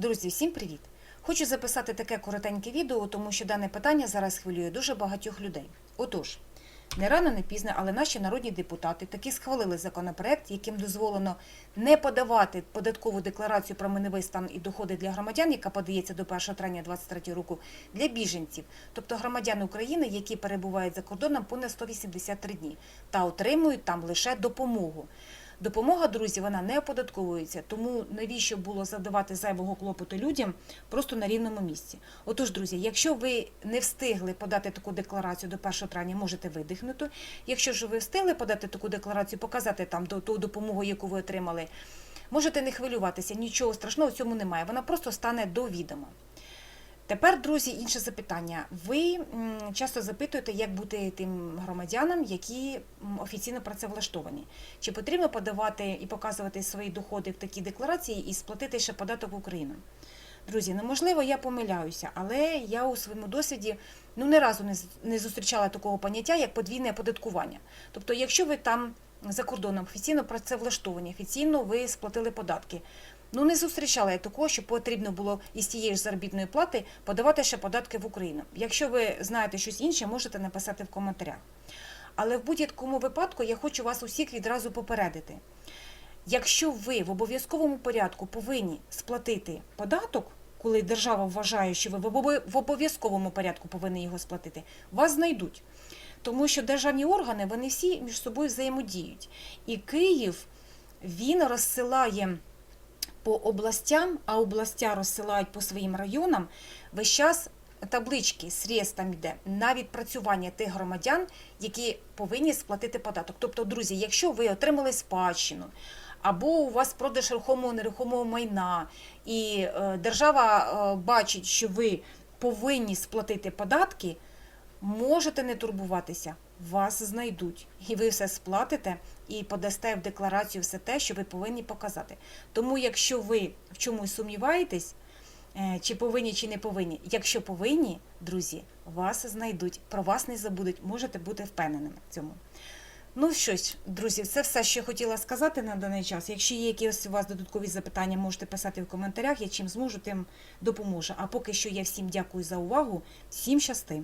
Друзі, всім привіт! Хочу записати таке коротеньке відео, тому що дане питання зараз хвилює дуже багатьох людей. Отож, не рано, не пізно, але наші народні депутати таки схвалили законопроект, яким дозволено не подавати податкову декларацію про миновий стан і доходи для громадян, яка подається до 1 травня 2023 року, для біженців, тобто громадян України, які перебувають за кордоном понад 183 дні, та отримують там лише допомогу. Допомога, друзі, вона не оподатковується, тому навіщо було завдавати зайвого клопоту людям просто на рівному місці. Отож, друзі, якщо ви не встигли подати таку декларацію до 1 травня, можете видихнути. Якщо ж ви встигли подати таку декларацію, показати там ту допомогу, яку ви отримали, можете не хвилюватися, нічого страшного в цьому немає. Вона просто стане до відома. Тепер, друзі, інше запитання. Ви часто запитуєте, як бути тим громадянам, які офіційно працевлаштовані. Чи потрібно подавати і показувати свої доходи в такі декларації і сплатити ще податок в Україну? Друзі, ну я помиляюся, але я у своєму досвіді ну не разу не зустрічала такого поняття, як подвійне оподаткування. Тобто, якщо ви там за кордоном офіційно працевлаштовані, офіційно ви сплатили податки. Ну не зустрічала я такого, що потрібно було із тієї ж заробітної плати подавати ще податки в Україну. Якщо ви знаєте щось інше, можете написати в коментарях. Але в будь-якому випадку я хочу вас усіх відразу попередити. Якщо ви в обов'язковому порядку повинні сплатити податок, коли держава вважає, що ви в обов'язковому порядку повинні його сплатити, вас знайдуть. Тому що державні органи вони всі між собою взаємодіють. І Київ він розсилає по областям, а областя розсилають по своїм районам, весь час таблички, срез там йде на відпрацювання тих громадян, які повинні сплатити податок. Тобто, друзі, якщо ви отримали спадщину, або у вас продаж рухомого нерухомого майна, і е, держава е, бачить, що ви повинні сплатити податки, можете не турбуватися, вас знайдуть, і ви все сплатите і подасте в декларацію все те, що ви повинні показати. Тому, якщо ви в чомусь сумніваєтесь, е, чи повинні, чи не повинні, якщо повинні, друзі, вас знайдуть, про вас не забудуть, можете бути впевненими в цьому. Ну що ж, друзі, це все, що я хотіла сказати на даний час. Якщо є якісь у вас додаткові запитання, можете писати в коментарях. Я чим зможу, тим допоможу. А поки що я всім дякую за увагу, всім щасти.